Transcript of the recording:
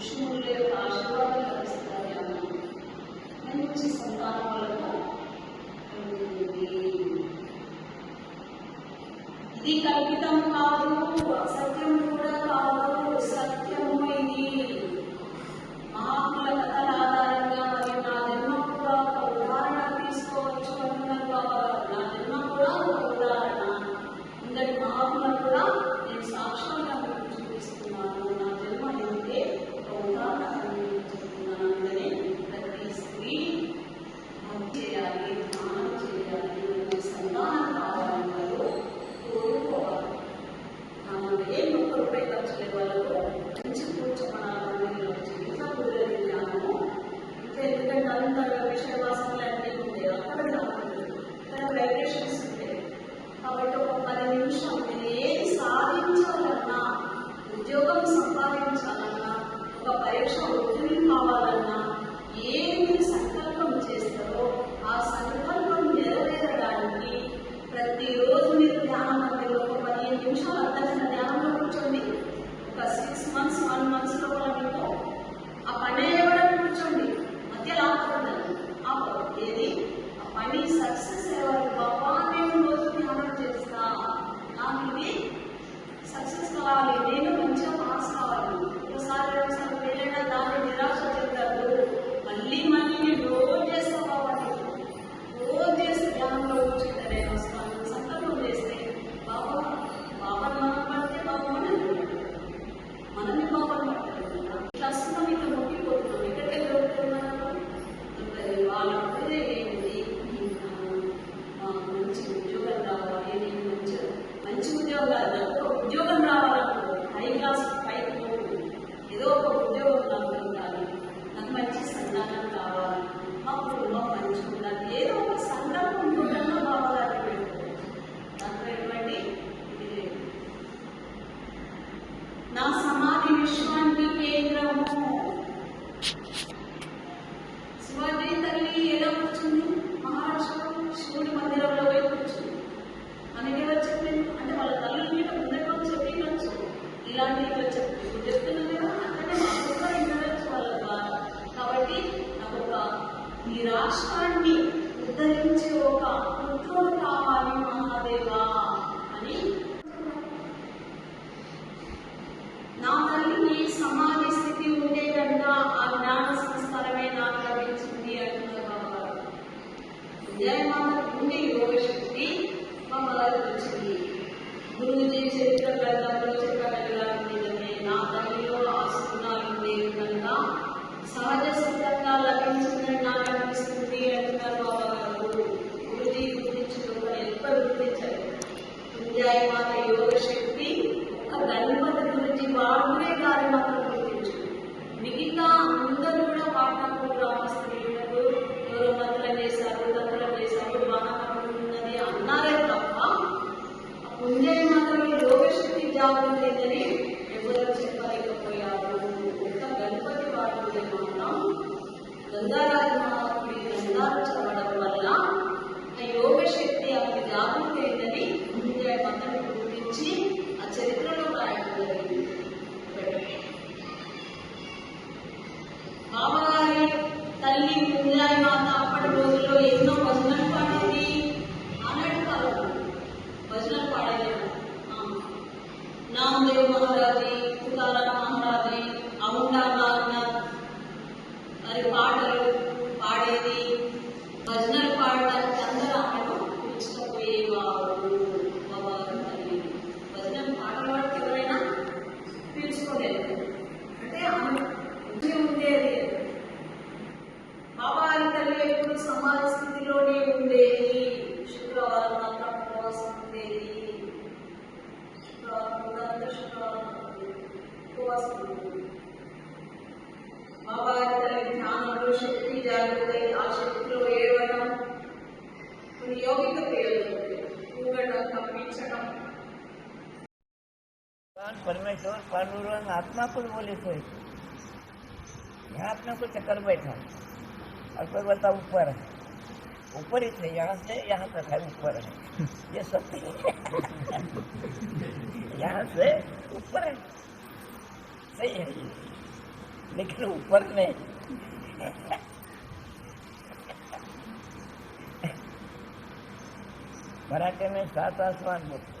విష్ణువుడి యొక్క ఆశీర్వాదం లభిస్తాయి అన్నాను మంచి సంతానం వలన ఇది కల్పితం కాదు సత్యం కూడా కాదు సత్యం శివాజీ తల్లి ఎలా కూర్చుంది. మహారాష్ట్రలో శివుడి మందిరంలో పోయి కూర్చుంది. మనకి ఎవరు చెప్పింది. అంటే వాళ్ళ తల్లి మీద ఉండటం వాళ్ళు చెప్పి నచ్చు ఇలాంటి ఇక్కడ చెప్పింది ఇప్పుడు చెప్తున్నాం కదా అక్కడే మాకు వినవచ్చు వాళ్ళ ద్వారా కాబట్టి నాకు ఒక ఈ రాష్ట్రాన్ని ఉద్ధరించే ఒక పుత్రుడు కావాలి మహాదేవా అని. నా తల్లి సమాధి స్థితి ఉండే కనుక ఆ జ్ఞాన జయమాత నుండి యోగశక్తి మమ్మల్ని వచ్చింది గురువుజీ చరిత్ర గ్రంథంలో చెప్పగలిగిననే నా తల్లిలో ఆసుకున్నాను నేను సహజ సిద్ధంగా లభించిందని నాకు ಗಂಗಾರಾತ್ಮ ಕುರಿತು ಉದಾಹರಿಸಬಡವ ವಲ್ಲ ఆ శక్తి ఆమె జాగృతి అయిందని ముందే మొత్తం గురించి ఆ చరిత్రలో రాయడం జరిగింది తల్లి ముంజాయి మాత అప్పటి రోజుల్లో ఎన్నో భజనలు పాడేది ఆనాటి కాలంలో భజనలు పాడేది నామదేవ్ మహారాజీ తుకారాం ಮಹಾಭಾರತದಲ್ಲಿ परमेश्वर पांडुरंग आत्मा को बोले तो यहाँ अपने को चक्कर बैठा और कोई बोलता ऊपर है ऊपर ही थे यहाँ से यहाँ तक है ऊपर है ये सब यहाँ से ऊपर है। सही है लेकिन ऊपर नहीं मराठे में सात आसमान बोलते